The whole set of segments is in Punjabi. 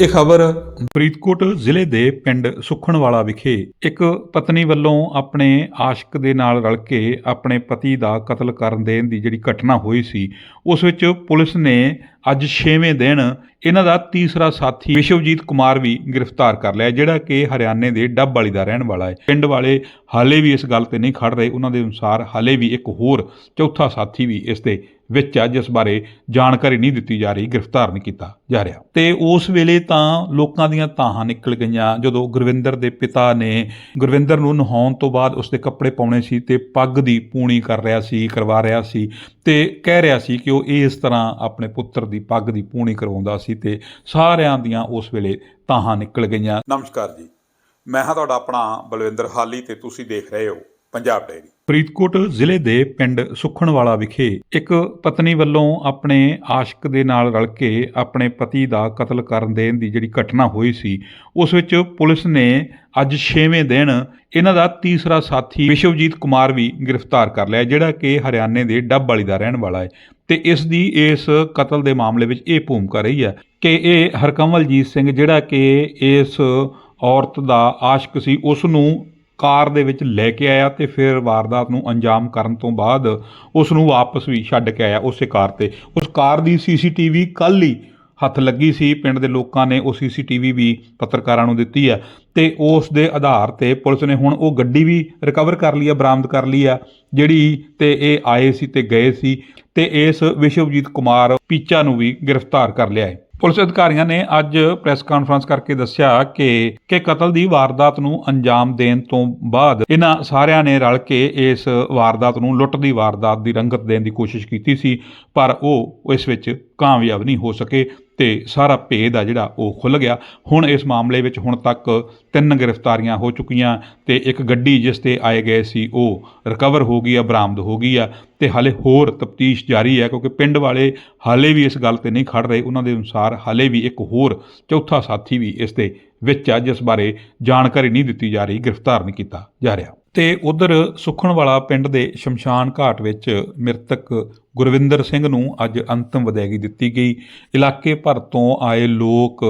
ਇਹ ਖਬਰ ਫਰੀਦਕੋਟ ਜ਼ਿਲ੍ਹੇ ਦੇ ਪਿੰਡ ਸੁਖਣਵਾਲਾ ਵਿਖੇ ਇੱਕ ਪਤਨੀ ਵੱਲੋਂ ਆਪਣੇ ਆਸ਼ਿਕ ਦੇ ਨਾਲ ਰਲ ਕੇ ਆਪਣੇ ਪਤੀ ਦਾ ਕਤਲ ਕਰਨ ਦੇਣ ਦੀ ਜਿਹੜੀ ਘਟਨਾ ਹੋਈ ਸੀ, ਉਸ ਵਿੱਚ ਪੁਲਿਸ ਨੇ ਅੱਜ 6ਵੇਂ ਦਿਨ ਇਹਨਾਂ ਦਾ ਤੀਸਰਾ ਸਾਥੀ ਵਿਸ਼ਵਜੀਤ ਕੁਮਾਰ ਵੀ ਗ੍ਰਿਫਤਾਰ ਕਰ ਲਿਆ, ਜਿਹੜਾ ਕਿ ਹਰਿਆਣੇ ਦੇ ਡੱਬ ਵਾਲੀ ਦਾ ਰਹਿਣ ਵਾਲਾ ਹੈ। ਪਿੰਡ ਵਾਲੇ ਹਾਲੇ ਵੀ ਇਸ ਗੱਲ ਤੇ ਨਹੀਂ ਖੜ ਰਹੇ, ਉਹਨਾਂ ਦੇ ਅਨੁਸਾਰ ਹਾਲੇ ਵੀ ਇੱਕ ਹੋਰ ਚੌਥਾ ਸਾਥੀ ਵੀ ਇਸ ਦੇ ਵਿੱਚ ਆ, ਜਿਸ ਬਾਰੇ ਜਾਣਕਾਰੀ ਨਹੀਂ ਦਿੱਤੀ ਜਾ ਰਹੀ, ਗ੍ਰਿਫਤਾਰ ਨਹੀਂ ਕੀਤਾ ਜਾ ਰਿਹਾ। ਤੇ ਉਸ ਵੇਲੇ ਤਾਂ ਲੋਕਾਂ ਦੀਆਂ ਤਾਹਾਂ ਨਿਕਲ ਗਈਆਂ, ਜਦੋਂ ਗੁਰਵਿੰਦਰ ਦੇ ਪਿਤਾ ਨੇ ਗੁਰਵਿੰਦਰ ਨੂੰ ਨਹਾਉਣ ਤੋਂ ਬਾਅਦ ਉਸਦੇ ਕੱਪੜੇ ਪਾਉਣੇ ਸੀ ਤੇ ਪੱਗ ਦੀ ਪੂਣੀ ਕਰ ਰਿਹਾ ਸੀ, ਕਰਵਾ ਰਿਹਾ ਸੀ ਤੇ ਕਹਿ ਰਿਹਾ ਸੀ ਕਿ ਉਹ ਇਸ ਤਰ੍ਹਾਂ ਆਪਣੇ ਪੁੱਤਰ ਦੀ ਪੱਗ ਦੀ ਪੂਣੀ ਕਰਵਾਉਂਦਾ ਸੀ ਤੇ ਸਾਰਿਆਂ ਦੀਆਂ ਉਸ ਵੇਲੇ ਤਾਹਾਂ ਨਿਕਲ ਗਈਆਂ। ਨਮਸਕਾਰ ਜੀ। ਮੈਂ ਹਾਂ ਤੁਹਾਡਾ ਆਪਣਾ ਬਲਵਿੰਦਰ ਹਾਲੀ ਤੇ ਤੁਸੀਂ ਦੇਖ ਰਹੇ ਹੋ ਪੰਜਾਬ ਡਾਇਰੀ ਫਰੀਦਕੋਟ ਜ਼ਿਲ੍ਹੇ ਦੇ ਪਿੰਡ ਸੁਖਣਵਾਲਾ ਵਿਖੇ ਇੱਕ ਪਤਨੀ ਵੱਲੋਂ ਆਪਣੇ ਆਸ਼ਿਕ ਦੇ ਨਾਲ ਰਲ ਕੇ ਆਪਣੇ ਪਤੀ ਦਾ ਕਤਲ ਕਰਨ ਦੇਣ ਦੀ ਜਿਹੜੀ ਘਟਨਾ ਹੋਈ ਸੀ, ਉਸ ਵਿੱਚ ਪੁਲਿਸ ਨੇ ਅੱਜ 6ਵੇਂ ਦਿਨ ਇਹਨਾਂ ਦਾ ਤੀਸਰਾ ਸਾਥੀ ਵਿਸ਼ਵਜੀਤ ਕੁਮਾਰ ਵੀ ਗ੍ਰਿਫਤਾਰ ਕਰ ਲਿਆ, ਜਿਹੜਾ ਕਿ ਹਰਿਆਣੇ ਦੇ ਡੱਬ ਵਾਲੀ ਦਾ ਰਹਿਣ ਵਾਲਾ ਹੈ। ਤੇ ਇਸ ਦੀ ਇਸ ਕਤਲ ਦੇ ਮਾਮਲੇ ਵਿੱਚ ਇਹ ਭੂਮਿਕਾ ਰਹੀ ਹੈ ਕਿ ਇਹ ਹਰਕਮਲਜੀਤ ਸਿੰਘ ਜਿਹੜਾ ਕਿ ਇਸ ਔਰਤ ਦਾ ਆਸ਼ਿਕ ਸੀ, ਉਸ ਨੂੰ ਕਾਰ ਦੇ ਵਿੱਚ ਲੈ ਕੇ ਆਇਆ ਤੇ ਫਿਰ ਵਾਰਦਾਤ ਨੂੰ ਅੰਜਾਮ ਕਰਨ ਤੋਂ ਬਾਅਦ ਉਸ ਨੂੰ ਵਾਪਸ ਵੀ ਛੱਡ ਕੇ ਆਇਆ ਉਸੇ ਕਾਰ ਤੇ। ਉਸ ਕਾਰ ਦੀ ਸੀਸੀਟੀਵੀ ਕੱਲ੍ਹ ਹੀ ਹੱਥ ਲੱਗੀ ਸੀ। ਪਿੰਡ ਦੇ ਲੋਕਾਂ ਨੇ ਉਹ ਸੀਸੀਟੀਵੀ ਵੀ ਪੱਤਰਕਾਰਾਂ ਨੂੰ ਦਿੱਤੀ ਆ ਤੇ ਉਸ ਦੇ ਆਧਾਰ ਤੇ ਪੁਲਿਸ ਨੇ ਹੁਣ ਉਹ ਗੱਡੀ ਵੀ ਰਿਕਵਰ ਕਰ ਲਈ ਆ ਬਰਾਮਦ ਕਰ ਲਈ ਆ ਜਿਹੜੀ ਤੇ ਇਹ ਆਏ ਸੀ ਤੇ ਗਏ ਸੀ ਤੇ ਇਸ ਵਿਸ਼ਵਜੀਤ ਕੁਮਾਰ ਪੀਚਾ ਨੂੰ ਵੀ ਗ੍ਰਿਫਤਾਰ ਕਰ ਲਿਆ ਹੈ। ਪੁਲਿਸ ਅਧਿਕਾਰੀਆਂ ਨੇ ਅੱਜ ਪ੍ਰੈਸ ਕਾਨਫਰੰਸ ਕਰਕੇ ਦੱਸਿਆ ਕਿ ਕਿ ਕਤਲ ਦੀ ਵਾਰਦਾਤ ਨੂੰ ਅੰਜਾਮ ਦੇਣ ਤੋਂ ਬਾਅਦ ਇਹਨਾਂ ਸਾਰਿਆਂ ਨੇ ਰਲ ਕੇ ਇਸ ਵਾਰਦਾਤ ਨੂੰ ਲੁੱਟ ਦੀ ਵਾਰਦਾਤ ਦੀ ਰੰਗਤ ਦੇਣ ਦੀ ਕੋਸ਼ਿਸ਼ ਕੀਤੀ ਸੀ, ਪਰ ਉਹ ਇਸ ਵਿੱਚ ਕਾਮਯਾਬ ਨਹੀਂ ਹੋ ਸਕੇ। ਤੇ ਸਾਰਾ ਭੇਦ ਆ ਜਿਹੜਾ ਉਹ ਖੁੱਲ ਗਿਆ। ਹੁਣ ਇਸ ਮਾਮਲੇ ਵਿੱਚ ਹੁਣ ਤੱਕ ਤਿੰਨ ਗ੍ਰਿਫਤਾਰੀਆਂ ਹੋ ਚੁੱਕੀਆਂ ਤੇ ਇੱਕ ਗੱਡੀ ਜਿਸ ਤੇ ਆਏ ਗਏ ਸੀ, ਉਹ ਰਿਕਵਰ ਹੋ ਗਈ ਆ, ਬਰਾਮਦ ਹੋ ਗਈ ਆ ਤੇ ਹਾਲੇ ਹੋਰ ਤਫਤੀਸ਼ ਜਾਰੀ ਹੈ ਕਿਉਂਕਿ ਪਿੰਡ ਵਾਲੇ ਹਾਲੇ ਵੀ ਇਸ ਗੱਲ ਤੇ ਨਹੀਂ ਖੜ ਰਹੇ। ਉਹਨਾਂ ਦੇ ਅਨੁਸਾਰ ਹਾਲੇ ਵੀ ਇੱਕ ਹੋਰ ਚੌਥਾ ਸਾਥੀ ਵੀ ਇਸ ਦੇ ਵਿੱਚ ਆ, ਜਿਸ ਬਾਰੇ ਜਾਣਕਾਰੀ ਨਹੀਂ ਦਿੱਤੀ ਜਾ ਰਹੀ, ਗ੍ਰਿਫਤਾਰ ਨਹੀਂ ਕੀਤਾ ਜਾ ਰਿਹਾ। ਤੇ ਉਧਰ ਸੁਖਣਵਾਲਾ ਪਿੰਡ ਦੇ ਸ਼ਮਸ਼ਾਨ ਘਾਟ ਵਿੱਚ ਮ੍ਰਿਤਕ ਗੁਰਵਿੰਦਰ ਸਿੰਘ ਨੂੰ ਅੱਜ ਅੰਤਮ ਵਿਦਾਇਗੀ ਦਿੱਤੀ ਗਈ। ਇਲਾਕੇ ਭਰ ਤੋਂ ਆਏ ਲੋਕ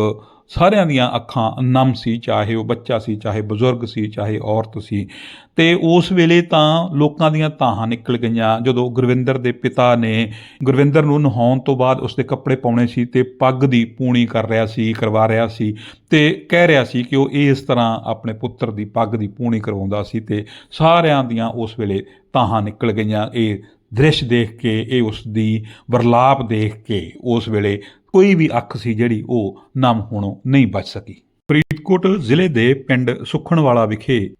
ਸਾਰਿਆਂ ਦੀਆਂ ਅੱਖਾਂ ਨਮ ਸੀ, ਚਾਹੇ ਉਹ ਬੱਚਾ ਸੀ, ਚਾਹੇ ਬਜ਼ੁਰਗ ਸੀ, ਚਾਹੇ ਔਰਤ ਸੀ। ਤੇ ਉਸ ਵੇਲੇ ਤਾਂ ਲੋਕਾਂ ਦੀਆਂ ਤਾਹਾਂ ਨਿਕਲ ਗਈਆਂ। ਜਦੋਂ ਗੁਰਵਿੰਦਰ ਦੇ ਪਿਤਾ ਨੇ ਗੁਰਵਿੰਦਰ ਨੂੰ ਨਹਾਉਣ ਤੋਂ ਬਾਅਦ ਉਸਦੇ ਕੱਪੜੇ ਪਾਉਣੇ ਸੀ ਤੇ ਪੱਗ ਦੀ ਪੂਣੀ ਕਰ ਰਿਹਾ ਸੀ, ਕਰਵਾ ਰਿਹਾ ਸੀ ਤੇ ਕਹਿ ਰਿਹਾ ਸੀ ਕਿ ਉਹ ਇਸ ਤਰ੍ਹਾਂ ਆਪਣੇ ਪੁੱਤਰ ਦੀ ਪੱਗ ਦੀ ਪੂਣੀ ਕਰਵਾਉਂਦਾ ਸੀ ਤੇ ਸਾਰਿਆਂ ਦੀਆਂ ਉਸ ਵੇਲੇ ਤਾਹਾਂ ਨਿਕਲ ਗਈਆਂ। ਇਹ ਦ੍ਰਿਸ਼ ਦੇਖ ਕੇ, ਇਹ ਉਸ ਦੀ ਵਰਲਾਪ ਦੇਖ ਕੇ ਉਸ ਵੇਲੇ ਕੋਈ ਵੀ ਅੱਖ ਸੀ ਜਿਹੜੀ ਉਹ ਨਮ ਹੋਣੋਂ ਨਹੀਂ ਬਚ ਸਕੀ। ਫਰੀਦਕੋਟ ਜ਼ਿਲ੍ਹੇ ਦੇ ਪਿੰਡ ਸੁਖਣਵਾਲਾ ਵਿਖੇ